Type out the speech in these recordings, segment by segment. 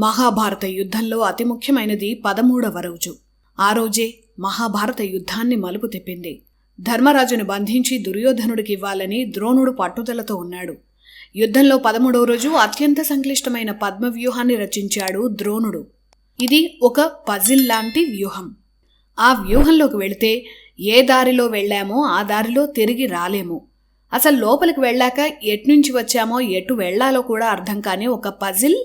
మహాభారత యుద్ధంలో అతి ముఖ్యమైనది పదమూడవ రోజు. ఆ రోజే మహాభారత యుద్ధాన్ని మలుపు తిప్పింది. ధర్మరాజును బంధించి దుర్యోధనుడికి ఇవ్వాలని ద్రోణుడు పట్టుదలతో ఉన్నాడు. యుద్ధంలో పదమూడవ రోజు అత్యంత సంక్లిష్టమైన పద్మవ్యూహాన్ని రచించాడు ద్రోణుడు. ఇది ఒక పజిల్ లాంటి వ్యూహం. ఆ వ్యూహంలోకి వెళితే ఏ దారిలో వెళ్ళామో ఆ దారిలో తిరిగి రాలేము. అసలు లోపలికి వెళ్ళాక ఎట్నుంచి వచ్చామో ఎటు వెళ్ళాలో కూడా అర్థం కాని ఒక పజిల్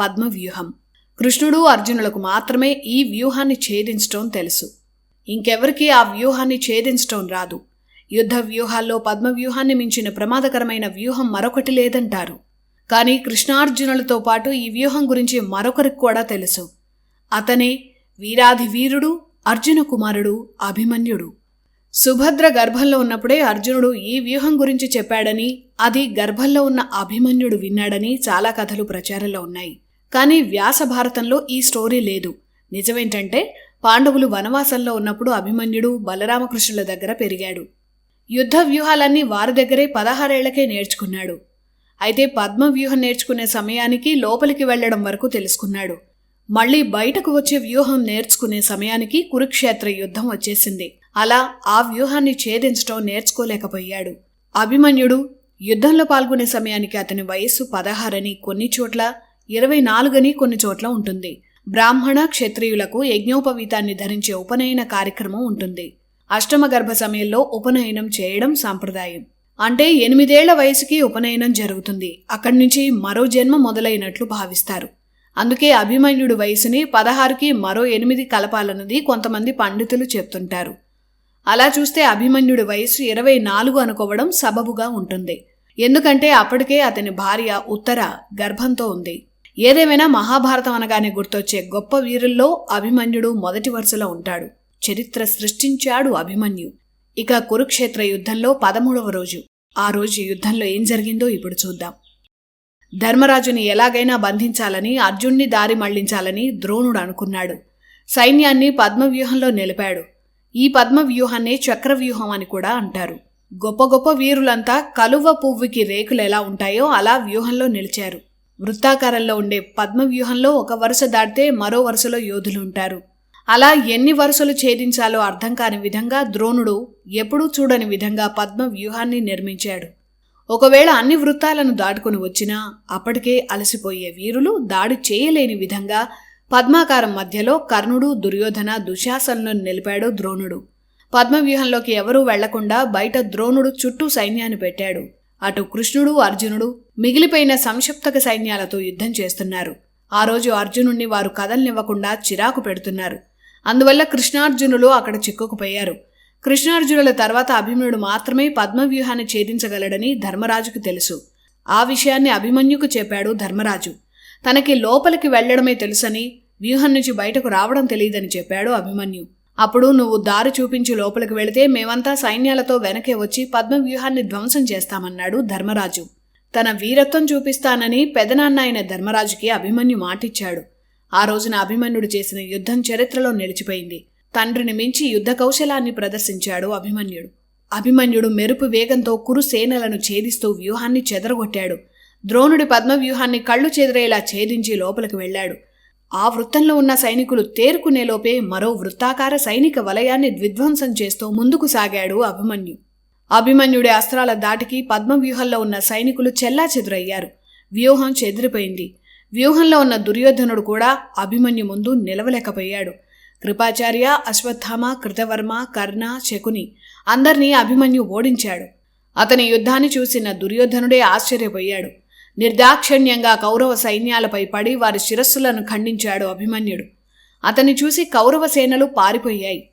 పద్మవ్యూహం. కృష్ణుడు అర్జునులకు మాత్రమే ఈ వ్యూహాన్ని ఛేదించటం తెలుసు. ఇంకెవరికీ ఆ వ్యూహాన్ని ఛేదించటం రాదు. యుద్ధ వ్యూహాల్లో పద్మవ్యూహాన్ని మించిన ప్రమాదకరమైన వ్యూహం మరొకటి లేదంటారు. కానీ కృష్ణార్జునులతో పాటు ఈ వ్యూహం గురించి మరొకరికి కూడా తెలుసు. అతనే వీరాధి వీరుడు అర్జున కుమారుడు అభిమన్యుడు. సుభద్ర గర్భంలో ఉన్నప్పుడే అర్జునుడు ఈ వ్యూహం గురించి చెప్పాడని అది గర్భంలో ఉన్న అభిమన్యుడు విన్నాడని చాలా కథలు ప్రచారంలో ఉన్నాయి. కానీ వ్యాస భారతంలో ఈ స్టోరీ లేదు. నిజమేంటంటే పాండవులు వనవాసంలో ఉన్నప్పుడు అభిమన్యుడు బలరామకృష్ణుల దగ్గర పెరిగాడు. యుద్ధ వ్యూహాలన్నీ వారి దగ్గరే పదహారేళ్ళకే నేర్చుకున్నాడు. అయితే పద్మ వ్యూహం నేర్చుకునే సమయానికి లోపలికి వెళ్ళడం వరకు తెలుసుకున్నాడు. మళ్ళీ బయటకు వచ్చే వ్యూహం నేర్చుకునే సమయానికి కురుక్షేత్ర యుద్ధం వచ్చేసింది. అలా ఆ వ్యూహాన్ని ఛేదించడం నేర్చుకోలేకపోయాడు. అభిమన్యుడు యుద్ధంలో పాల్గొనే సమయానికి అతని వయస్సు పదహారని కొన్ని చోట్ల ఇరవై నాలుగని కొన్ని చోట్ల ఉంటుంది. బ్రాహ్మణ క్షత్రియులకు యజ్ఞోపవీతాన్ని ధరించే ఉపనయన కార్యక్రమం ఉంటుంది. అష్టమ గర్భ సమయంలో ఉపనయనం చేయడం సాంప్రదాయం. అంటే ఎనిమిదేళ్ళ వయసుకి ఉపనయనం జరుగుతుంది. అక్కడి నుంచి మరో జన్మ మొదలైనట్లు భావిస్తారు. అందుకే అభిమన్యుడు వయసుని పదహారుకి మరో ఎనిమిది కలపాలన్నది కొంతమంది పండితులు చెప్తుంటారు. అలా చూస్తే అభిమన్యుడి వయసు ఇరవై నాలుగు అనుకోవడం సబబుగా ఉంటుంది. ఎందుకంటే అప్పటికే అతని భార్య ఉత్తర గర్భంతో ఉంది. ఏదేమైనా మహాభారతం అనగానే గుర్తొచ్చే గొప్ప వీరుల్లో అభిమన్యుడు మొదటి వరుసలో ఉంటాడు. చరిత్ర సృష్టించాడు అభిమన్యు. ఇక కురుక్షేత్ర యుద్ధంలో పదమూడవ రోజు. ఆ రోజు యుద్ధంలో ఏం జరిగిందో ఇప్పుడు చూద్దాం. ధర్మరాజుని ఎలాగైనా బంధించాలని అర్జున్ని దారి మళ్ళించాలని ద్రోణుడు అనుకున్నాడు. సైన్యాన్ని పద్మవ్యూహంలో నిలిపాడు. ఈ పద్మవ్యూహాన్నే చక్రవ్యూహం అని కూడా అంటారు. గొప్ప గొప్ప వీరులంతా కలువ పువ్వుకి రేకులు ఎలా ఉంటాయో అలా వ్యూహంలో నిలిచారు. వృత్తాకారంలో ఉండే పద్మవ్యూహంలో ఒక వరుస దాటితే మరో వరుసలో యోధులు ఉంటారు. అలా ఎన్ని వరుసలు ఛేదించాలో అర్థం కాని విధంగా ద్రోణుడు ఎప్పుడూ చూడని విధంగా పద్మ వ్యూహాన్ని నిర్మించాడు. ఒకవేళ అన్ని వృత్తాలను దాటుకుని వచ్చినా అప్పటికే అలసిపోయే వీరులు దాడి చేయలేని విధంగా పద్మాకారం మధ్యలో కర్ణుడు దుర్యోధన దుశాసనలను నిలిపాడు ద్రోణుడు. పద్మవ్యూహంలోకి ఎవరూ వెళ్ళకుండా బయట ద్రోణుడు చుట్టూ సైన్యాన్ని పెట్టాడు. అటు కృష్ణుడు అర్జునుడు మిగిలిపోయిన సంక్షిప్తక సైన్యాలతో యుద్ధం చేస్తున్నారు. ఆ రోజు అర్జునుణ్ణి వారు కదలనివ్వకుండా చిరాకు పెడుతున్నారు. అందువల్ల కృష్ణార్జునులు అక్కడ చిక్కుకుపోయారు. కృష్ణార్జునుల తర్వాత అభిమన్యుడు మాత్రమే పద్మవ్యూహాన్ని ఛేదించగలడని ధర్మరాజుకు తెలుసు. ఆ విషయాన్ని అభిమన్యుకు చెప్పాడు ధర్మరాజు. తనకి లోపలికి వెళ్ళడమే తెలుసని వ్యూహం నుంచి బయటకు రావడం తెలియదని చెప్పాడు అభిమన్యు. అప్పుడు నువ్వు దారి చూపించి లోపలికి వెళితే మేమంతా సైన్యాలతో వెనకే వచ్చి పద్మవ్యూహాన్ని ధ్వంసం చేస్తామన్నాడు ధర్మరాజు. తన వీరత్వం చూపిస్తానని పెదనాన్న అయిన ధర్మరాజుకి అభిమన్యు మాటిచ్చాడు. ఆ రోజున అభిమన్యుడు చేసిన యుద్ధం చరిత్రలో నిలిచిపోయింది. తండ్రిని మించి యుద్ధ కౌశలాన్ని ప్రదర్శించాడు అభిమన్యుడు. అభిమన్యుడు మెరుపు వేగంతో కురు సేనలను ఛేదిస్తూ వ్యూహాన్ని చెదరగొట్టాడు. ద్రోణుడి పద్మవ్యూహాన్ని కళ్ళు చెదిరేలా ఛేదించి లోపలికి వెళ్ళాడు ఆ వృత్తంలో ఉన్న సైనికులు తేరుకునేలోపే మరో వృత్తాకార సైనిక వలయాన్ని విధ్వంసం చేస్తూ ముందుకు సాగాడు అభిమన్యు. అభిమన్యుడి అస్త్రాల దాటికి పద్మవ్యూహంలో ఉన్న సైనికులు చెల్లా చెదురయ్యారు వ్యూహం చెదిరిపోయింది. వ్యూహంలో ఉన్న దుర్యోధనుడు కూడా అభిమన్యు ముందు నిలవలేకపోయాడు. కృపాచార్య అశ్వత్థామ కృతవర్మ కర్ణ శకుని అందర్నీ అభిమన్యు ఓడించాడు. అతని యుద్ధాన్ని చూసిన దుర్యోధనుడే ఆశ్చర్యపోయాడు. నిర్దాక్షిణ్యంగా కౌరవ సైన్యాలపై పడి వారి శిరస్సులను ఖండించాడు అభిమన్యుడు. అతన్ని చూసి కౌరవ సేనలు పారిపోయాయి.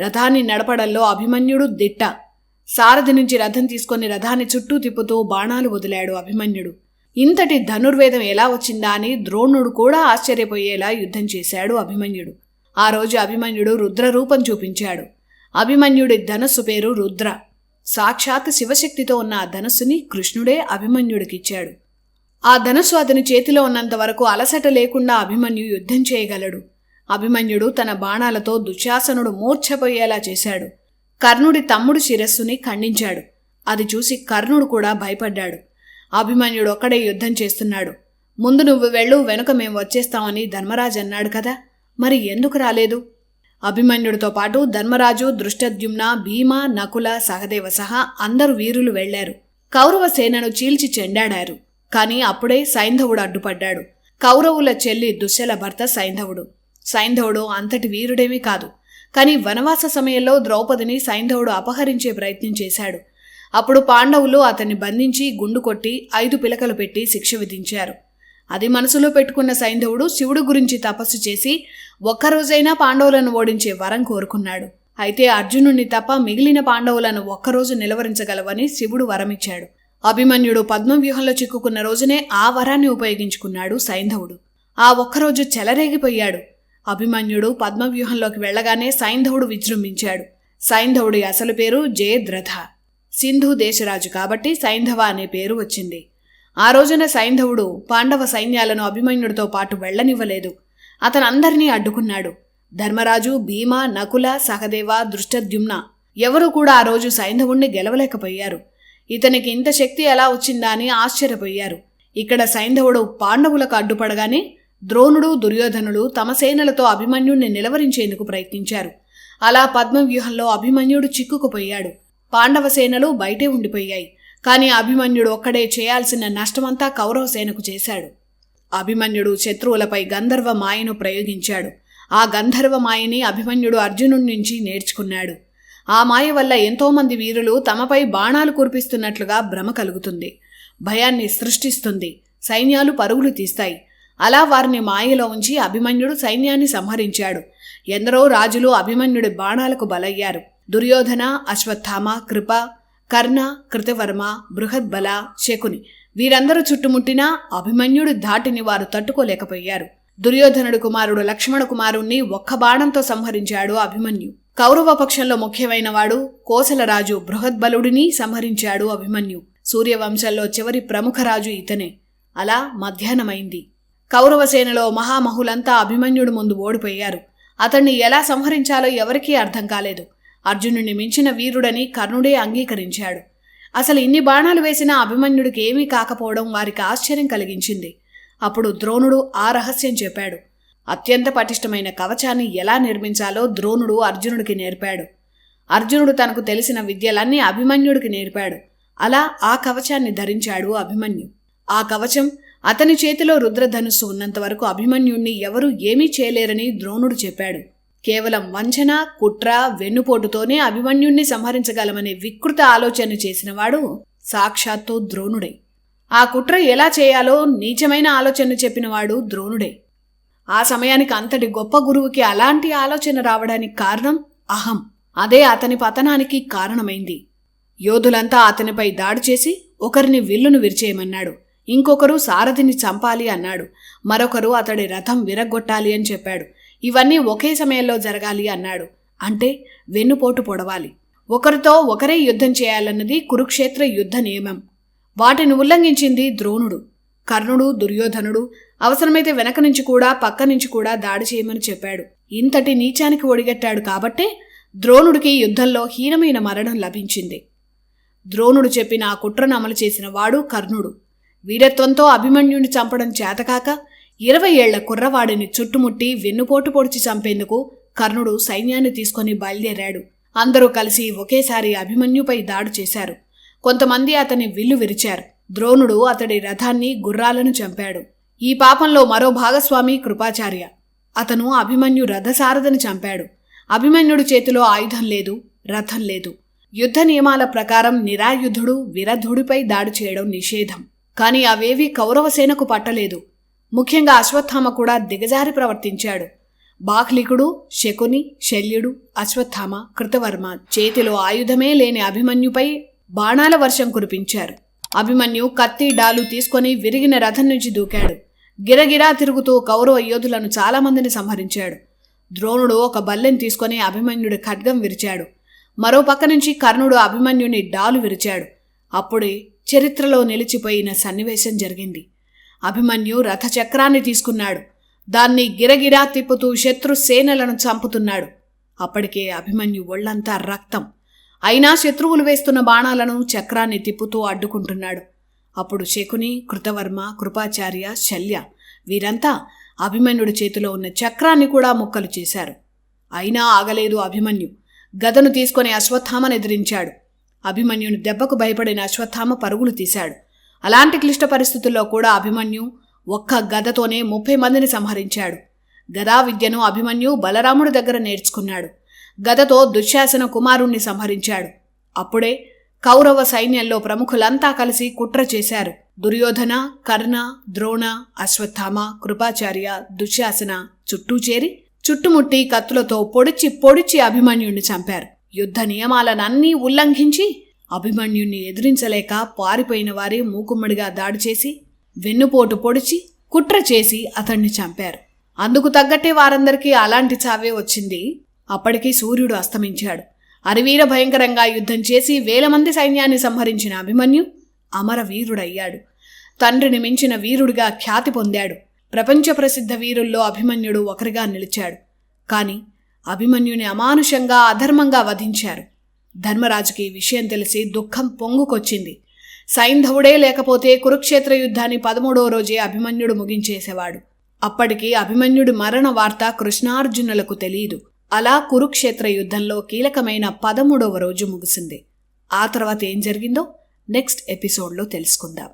రథాన్ని నడపడంలో అభిమన్యుడు దిట్ట. సారథి నుంచి రథం తీసుకొని రథాన్ని చుట్టూ తిప్పుతూ బాణాలు వదిలాడు అభిమన్యుడు. ఇంతటి ధనుర్వేదం ఎలా వచ్చిందా అని ద్రోణుడు కూడా ఆశ్చర్యపోయేలా యుద్ధం చేశాడు అభిమన్యుడు. ఆ రోజు అభిమన్యుడు రుద్రరూపం చూపించాడు. అభిమన్యుడి ధనస్సు పేరు రుద్ర. సాక్షాత్ శివశక్తితో ఉన్న ఆ ధనస్సుని కృష్ణుడే అభిమన్యుడికిచ్చాడు. ఆ ధనుసు అతని చేతిలో ఉన్నంత వరకు అలసట లేకుండా అభిమన్యు యుద్ధం చేయగలడు. అభిమన్యుడు తన బాణాలతో దుశ్శాసనుడు మూర్ఛపోయేలా చేశాడు. కర్ణుడి తమ్ముడు శిరస్సుని ఖండించాడు. అది చూసి కర్ణుడు కూడా భయపడ్డాడు. అభిమన్యుడు ఒక్కడే యుద్ధం చేస్తున్నాడు. ముందు నువ్వు వెళ్ళు వెనుక మేము వచ్చేస్తామని ధర్మరాజు అన్నాడు కదా. మరి ఎందుకు రాలేదు? అభిమన్యుడితో పాటు ధర్మరాజు దృష్టద్యుమ్న భీమ నకుల సహదేవ సహా అందరు వీరులు వెళ్ళారు. కౌరవ సేనను చీల్చి చెండాడారు. కానీ అప్పుడే సైంధవుడు అడ్డుపడ్డాడు. కౌరవుల చెల్లి దుశ్శల భర్త సైంధవుడు. సైంధవుడు అంతటి వీరుడేమీ కాదు. కానీ వనవాస సమయంలో ద్రౌపదిని సైంధవుడు అపహరించే ప్రయత్నం చేశాడు. అప్పుడు పాండవులు అతన్ని బంధించి గుండు కొట్టి ఐదు పిలకలు పెట్టి శిక్ష విధించారు. అది మనసులో పెట్టుకున్న సైంధవుడు శివుడు గురించి తపస్సు చేసి ఒక్కరోజైనా పాండవులను ఓడించే వరం కోరుకున్నాడు. అయితే అర్జునుణ్ణి తప్ప మిగిలిన పాండవులను ఒక్కరోజు నిలవరించగలవని శివుడు వరమిచ్చాడు. అభిమన్యుడు పద్మవ్యూహంలో చిక్కుకున్న రోజునే ఆ వరాన్ని ఉపయోగించుకున్నాడు సైంధవుడు. ఆ ఒక్కరోజు చెలరేగిపోయాడు. అభిమన్యుడు పద్మవ్యూహంలోకి వెళ్ళగానే సైంధవుడు విజృంభించాడు. సైంధవుడి అసలు పేరు జయద్రథ. సింధు దేశరాజు కాబట్టి సైంధవ అనే పేరు వచ్చింది. ఆ రోజున సైంధవుడు పాండవ సైన్యాలను అభిమన్యుడితో పాటు వెళ్ళనివ్వలేదు అతనందరినీ అడ్డుకున్నాడు. ధర్మరాజు భీమ నకుల సహదేవ దృష్టద్యుమ్న ఎవరూ కూడా ఆ రోజు సైంధవుణ్ణి గెలవలేకపోయారు. ఇతనికి ఇంత శక్తి ఎలా వచ్చిందా అని ఆశ్చర్యపోయారు. ఇక్కడ సైంధవుడు పాండవులకు అడ్డుపడగానే ద్రోణుడు దుర్యోధనుడు తమ సేనలతో అభిమన్యుణ్ణి నిలవరించేందుకు ప్రయత్నించారు. అలా పద్మవ్యూహంలో అభిమన్యుడు చిక్కుకుపోయాడు. పాండవ సేనలు బయటే ఉండిపోయాయి. కానీ అభిమన్యుడు ఒక్కడే చేయాల్సిన నష్టమంతా కౌరవ సేనకు చేశాడు. అభిమన్యుడు శత్రువులపై గంధర్వ మాయను ప్రయోగించాడు. ఆ గంధర్వ మాయని అభిమన్యుడు అర్జునుడి నుంచి నేర్చుకున్నాడు. ఆ మాయ వల్ల ఎంతోమంది వీరులు తమపై బాణాలు కురిపిస్తున్నట్లుగా భ్రమ కలుగుతుంది. భయాన్ని సృష్టిస్తుంది. సైన్యాలు పరుగులు తీస్తాయి. అలా వారిని మాయలో ఉంచి అభిమన్యుడు సైన్యాన్ని సంహరించాడు. ఎందరో రాజులు అభిమన్యుడి బాణాలకు బలయ్యారు. దుర్యోధన అశ్వత్థామ కృప కర్ణ కృతవర్మ బృహద్బల శకుని వీరందరూ చుట్టుముట్టినా అభిమన్యుడి ధాటిని వారు తట్టుకోలేకపోయారు. దుర్యోధనుడు కుమారుడు లక్ష్మణ కుమారుణ్ణి ఒక్క బాణంతో సంహరించాడు అభిమన్యు. కౌరవ పక్షంలో ముఖ్యమైన వాడు కోసలరాజు బృహద్బలుడిని సంహరించాడు అభిమన్యు. సూర్యవంశంలో చివరి ప్రముఖ రాజు ఇతనే. అలా మధ్యాహ్నమైంది. కౌరవసేనలో మహామహులంతా అభిమన్యుడు ముందు ఓడిపోయారు. అతన్ని ఎలా సంహరించాలో ఎవరికీ అర్థం కాలేదు. అర్జునుడిని మించిన వీరుడని కర్ణుడే అంగీకరించాడు. అసలు ఇన్ని బాణాలు వేసిన అభిమన్యుడికి ఏమీ కాకపోవడం వారికి ఆశ్చర్యం కలిగించింది. అప్పుడు ద్రోణుడు ఆ రహస్యం చెప్పాడు. అత్యంత పటిష్టమైన కవచాన్ని ఎలా నిర్మించాలో ద్రోణుడు అర్జునుడికి నేర్పాడు. అర్జునుడు తనకు తెలిసిన విద్యలన్నీ అభిమన్యుడికి నేర్పాడు. అలా ఆ కవచాన్ని ధరించాడు అభిమన్యు. ఆ కవచం అతని చేతిలో రుద్రధనుస్సు ఉన్నంతవరకు అభిమన్యుణ్ణి ఎవరూ ఏమీ చేయలేరని ద్రోణుడు చెప్పాడు. కేవలం వంచన కుట్ర వెన్నుపోటుతోనే అభిమన్యుణ్ణి సంహరించగలమనే వికృత ఆలోచన చేసినవాడు సాక్షాత్తు ద్రోణుడే. ఆ కుట్ర ఎలా చేయాలో నీచమైన ఆలోచన చెప్పినవాడు ద్రోణుడే. ఆ సమయానికి అంతటి గొప్ప గురువుకి అలాంటి ఆలోచన రావడానికి కారణం అహం. అదే అతని పతనానికి కారణమైంది. యోధులంతా అతనిపై దాడి చేసి ఒకరిని విల్లును విరిచేయమన్నాడు. ఇంకొకరు సారథిని చంపాలి అన్నాడు. మరొకరు అతడి రథం విరగొట్టాలి అని చెప్పాడు. ఇవన్నీ ఒకే సమయంలో జరగాలి అన్నాడు. అంటే వెన్నుపోటు పొడవాలి. ఒకరితో ఒకరే యుద్ధం చేయాలన్నది కురుక్షేత్ర యుద్ధ నియమం. వాటిని ఉల్లంఘించింది ద్రోణుడు. కర్ణుడు దుర్యోధనుడు అవసరమైతే వెనక నుంచి కూడా పక్క నుంచి కూడా దాడి చేయమని చెప్పాడు. ఇంతటి నీచానికి ఒడిగట్టాడు కాబట్టే ద్రోణుడికి యుద్ధంలో హీనమైన మరణం లభించింది. ద్రోణుడు చెప్పిన ఆ కుట్రను అమలు చేసిన వాడు కర్ణుడు. వీరత్వంతో అభిమన్యుని చంపడం చేతకాక ఇరవై ఏళ్ళ కుర్రవాడిని చుట్టుముట్టి వెన్నుపోటు పొడిచి చంపేందుకు కర్ణుడు సైన్యాన్ని తీసుకొని బయలుదేరాడు. అందరూ కలిసి ఒకేసారి అభిమన్యుపై దాడి చేశారు. కొంతమంది అతని విల్లు విరిచారు. ద్రోణుడు అతడి రథాన్ని గుర్రాలను చంపాడు. ఈ పాపంలో మరో భాగస్వామి కృపాచార్య. అతను అభిమన్యు రథసారథని చంపాడు. అభిమన్యుడి చేతిలో ఆయుధం లేదు రథం లేదు. యుద్ధ నియమాల ప్రకారం నిరాయుధుడు విరధుడిపై దాడి చేయడం నిషేధం. కాని అవేవీ కౌరవసేనకు పట్టలేదు. ముఖ్యంగా అశ్వత్థామ కూడా దిగజారి ప్రవర్తించాడు. బాహ్లికుడు శకుని శల్యుడు అశ్వత్థామ కృతవర్మ చేతిలో ఆయుధమే లేని అభిమన్యుపై బాణాల వర్షం కురిపించారు. అభిమన్యు కత్తి డాలు తీసుకొని విరిగిన రథం నుంచి దూకాడు. గిరగిరా తిరుగుతూ కౌరవ యోధులను చాలామందిని సంహరించాడు. ద్రోణుడు ఒక బల్లెని తీసుకొని అభిమన్యుడి ఖడ్గం విరిచాడు. మరో పక్క నుంచి కర్ణుడు అభిమన్యుని డాలు విరిచాడు. అప్పుడే చరిత్రలో నిలిచిపోయిన సన్నివేశం జరిగింది. అభిమన్యు రథచక్రాన్ని తీసుకున్నాడు. దాన్ని గిరగిరా తిప్పుతూ శత్రు సేనలను చంపుతున్నాడు. అప్పటికే అభిమన్యు ఒళ్ళంతా రక్తం. అయినా శత్రువులు వేస్తున్న బాణాలను చక్రాన్ని తిప్పుతూ అడ్డుకుంటున్నాడు. అప్పుడు శకుని కృతవర్మ కృపాచార్య శల్య వీరంతా అభిమన్యుడి చేతిలో ఉన్న చక్రాన్ని కూడా ముక్కలు చేశారు. అయినా ఆగలేదు అభిమన్యు. గదను తీసుకొని అశ్వత్థామను ఎదిరించాడు. అభిమన్యుని దెబ్బకు భయపడిన అశ్వత్థామ పరుగులు తీశాడు. అలాంటి క్లిష్ట పరిస్థితుల్లో కూడా అభిమన్యు ఒక్క గదతోనే ముప్పై మందిని సంహరించాడు. గదా విద్యను అభిమన్యు బలరాముడి దగ్గర నేర్చుకున్నాడు. గదతో దుశ్శాసన కుమారుణ్ణి సంహరించాడు. అప్పుడే కౌరవ సైన్యంలో ప్రముఖులంతా కలిసి కుట్ర చేశారు. దుర్యోధన కర్ణ ద్రోణ అశ్వత్థామ కృపాచార్య దుశ్శాసన చుట్టూ చేరి చుట్టుముట్టి కత్తులతో పొడిచి పొడిచి అభిమన్యుణ్ణి చంపారు. యుద్ధ నియమాలనన్నీ ఉల్లంఘించి అభిమన్యుణ్ణి ఎదిరించలేక పారిపోయిన వారే మూకుమ్మడిగా దాడి చేసి వెన్నుపోటు పొడిచి కుట్ర చేసి అతన్ని చంపారు. అందుకు తగ్గట్టే వారందరికీ అలాంటి చావే వచ్చింది. అప్పటికి సూర్యుడు అస్తమించాడు. అరివీర భయంకరంగా యుద్ధం చేసి వేల మంది సైన్యాన్ని సంహరించిన అభిమన్యు అమరవీరుడయ్యాడు. తండ్రిని మించిన వీరుడిగా ఖ్యాతి పొందాడు. ప్రపంచ ప్రసిద్ధ వీరుల్లో అభిమన్యుడు ఒకరిగా నిలిచాడు. కాని అభిమన్యుని అమానుషంగా అధర్మంగా వధించారు. ధర్మరాజుకి ఈ విషయం తెలిసి దుఃఖం పొంగుకొచ్చింది. సైంధవుడే లేకపోతే కురుక్షేత్ర యుద్ధాన్ని పదమూడో రోజే అభిమన్యుడు ముగించేసేవాడు. అప్పటికి అభిమన్యుడి మరణ వార్త కృష్ణార్జునులకు తెలియదు అలా కురుక్షేత్ర యుద్ధంలో కీలకమైన పదమూడవ రోజు ముగిసింది. ఆ తర్వాత ఏం జరిగిందో నెక్స్ట్ ఎపిసోడ్లో తెలుసుకుందాం.